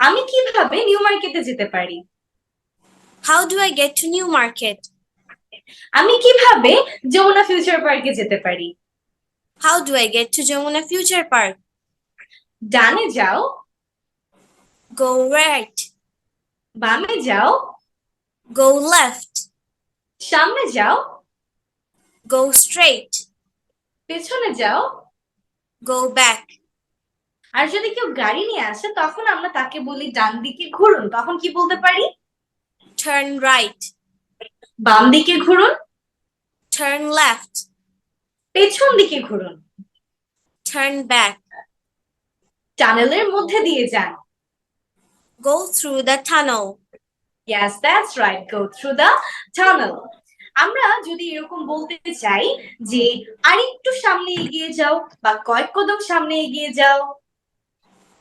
আমি কীভাবে নিউ মার্কেটে যেতে পারি? How do I get to New Market আমি কীভাবে যমুনা ফিউচার পার্কে যেতে পারি? How do I get to Jamuna Future Park? ডানে যাও। গো রাইট বামে যাও। গো লেফট সামনে যাও। গো স্ট্রেট পেছনে যাও। গো ব্যাক আর যদি কেউ গাড়ি নিয়ে আসে তখন আমরা তাকে বলি ডান দিকে ঘুরুন। তখন কি বলতে পারি? টার্ন রাইট বাম দিকে ঘুরুন। টার্ন লেফট পেছন দিকে ঘুরুন। টার্ন ব্যাক টানেলের মধ্যে দিয়ে যান। Go through the tunnel. Yes, that's right. Go through the tunnel. আমরা যদি এরকম বলতে চাই যে আরেকটু সামনে এগিয়ে যাও বা কয়েক কদম সামনে এগিয়ে যাও।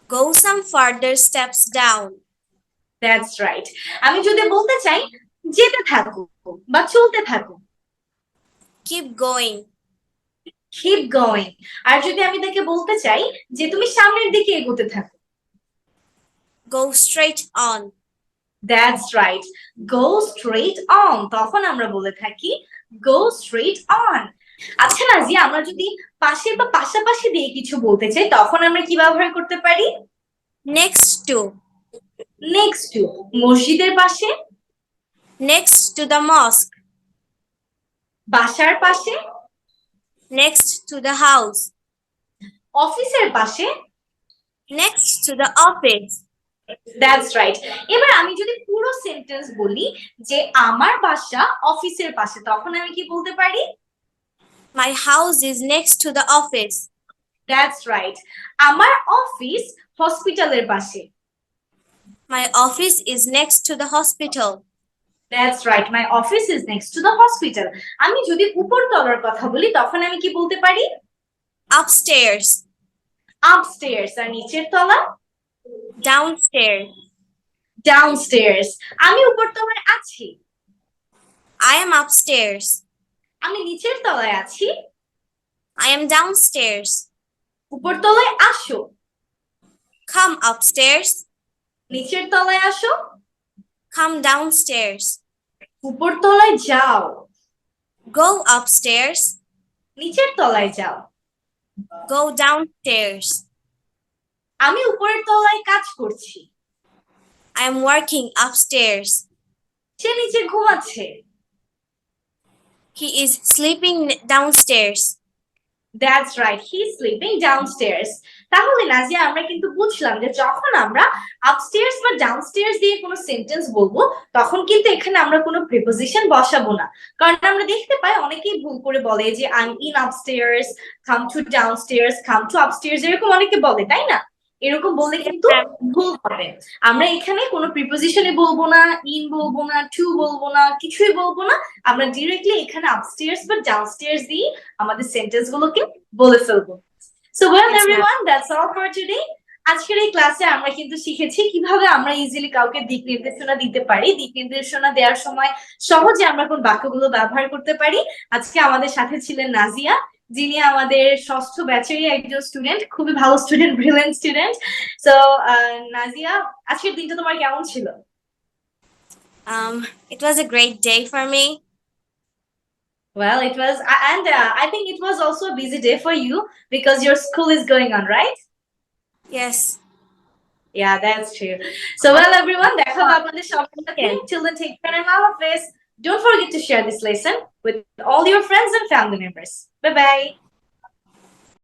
Go some further steps down. That's right আমি যদি বলতে চাই যেতে থাকো বা চলতে থাকো। Keep going. কিপ গোয়িং আর যদি আমি তাকে বলতে চাই যে তুমি সামনের দিকে এগোতে থাকো। Go straight on. That's right go straight on তখন আমরা বলে থাকি গো স্ট্রেট অন আচ্ছা নাজিয়া আমরা যদি পাশে বা পাশাপাশি দিয়ে কিছু বলতে চাই তখন আমরা কি ব্যবহার করতে পারি Next to. নেক্সট টু মসজিদের পাশে Next to the mosque. বাসার পাশে Next to the house. অফিসের পাশে Next to the office. That's right এবার আমি যদি পুরো সেন্টেন্স বলি যে আমার বাসা অফিসের পাশে তখন আমি কি বলতে পারি My house is next to the office. That's right আমার অফিস হসপিটালের পাশে My office is next to the hospital. That's right my office is next to the hospital আমি যদি উপরতলার কথা বলি তখন আমি কি বলতে পারি Upstairs. আপস্টেয়ার্স আর নিচের তলা Downstairs. ডাউনস্টেয়ার্স আমি উপরতলায় আছি I am upstairs. আমি নিচের তলায় আছি। আই এম ডাউন স্টেয়ার্স উপর তলায় আসো। কাম আপ স্টেয়ার্স নিচের তলায় আসো। কাম ডাউন স্টেয়ার্স উপর তলায় যাও। গো আপ স্টেয়ার্স নিচের তলায় যাও। গো ডাউন স্টেয়ার্স আমি উপরের তলায় কাজ করছি। I am working up stairs সে নিচে ঘুমাচ্ছে। He is sleeping downstairs. That's right he sleeping downstairs তাহলে নাজিয়া, আমরা কিন্তু বুঝলাম যে যখন আমরা আপস্টেয়ার্স বা ডাউনস্টেয়ার্স দিয়ে কোনো সেন্টেন্স বলব, তখন কিন্তু এখানে আমরা কোনো প্রিপোজিশন বসাবো না। কারণ আমরা দেখতে পাই অনেকেই ভুল করে বলে যে I in upstairs come to downstairs come to upstairs এরকম অনেকে বলে, তাই না? এরকম বললে কিন্তু ভুল হবে। আমরা এখানে কোনো প্রিপোজিশনে বলব না ইন বলব না টু বলব না কিছুই বলব না। আমরা ডিরেক্টলি এখানে আপস্টেয়ার্স বা ডাউনস্টেয়ার্স দিয়ে আমাদের সেন্টেন্স গুলোকে বলে ফেলব। So well. Everyone that's all for today আজকের এই ক্লাসে আমরা কিন্তু শিখেছি কীভাবে আমরা ইজিলি কাউকে দিক নির্দেশনা দিতে পারি। দিক নির্দেশনা দেওয়ার সময় সহজে আমরা কোন বাক্যগুলো ব্যবহার করতে পারি। আজকে আমাদের সাথে ছিলেন নাজিয়া। যিনি আমাদের ষষ্ঠ ব্যাচেরই একজন স্টুডেন্ট খুবই ভালো student brilliant student so Nazia আজকের দিনটা তোমার কেমন ছিল Um, it was a great day for me. Well, it was, a- and uh, I think it was also a busy day for you because your school is going on, right? Yes. Yeah, that's true. So, well, everyone, দেখা হবে আপনাদের সবার সাথে। Till then, take care and Allah Hafiz. Don't forget to share this lesson with all your friends and family members. Bye bye.